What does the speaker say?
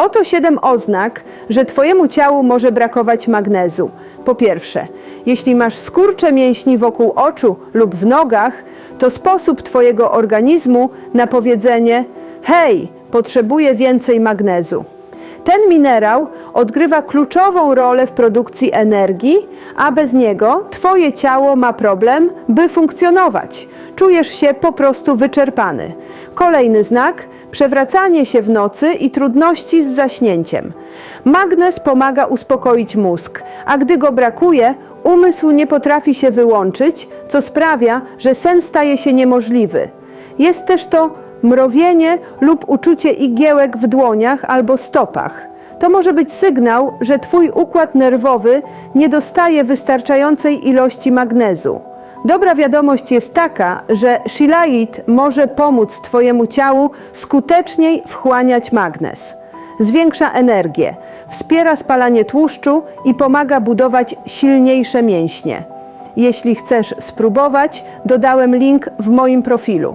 Oto siedem oznak, że Twojemu ciału może brakować magnezu. Po pierwsze, jeśli masz skurcze mięśni wokół oczu lub w nogach, to sposób Twojego organizmu na powiedzenie: Hej, potrzebuję więcej magnezu. Ten minerał odgrywa kluczową rolę w produkcji energii, a bez niego Twoje ciało ma problem, by funkcjonować. Czujesz się po prostu wyczerpany. Kolejny znak przewracanie się w nocy i trudności z zaśnięciem. Magnez pomaga uspokoić mózg, a gdy go brakuje, umysł nie potrafi się wyłączyć, co sprawia, że sen staje się niemożliwy. Jest też to mrowienie lub uczucie igiełek w dłoniach albo stopach. To może być sygnał, że Twój układ nerwowy nie dostaje wystarczającej ilości magnezu. Dobra wiadomość jest taka, że shilajit może pomóc Twojemu ciału skuteczniej wchłaniać magnez. Zwiększa energię, wspiera spalanie tłuszczu i pomaga budować silniejsze mięśnie. Jeśli chcesz spróbować, dodałem link w moim profilu.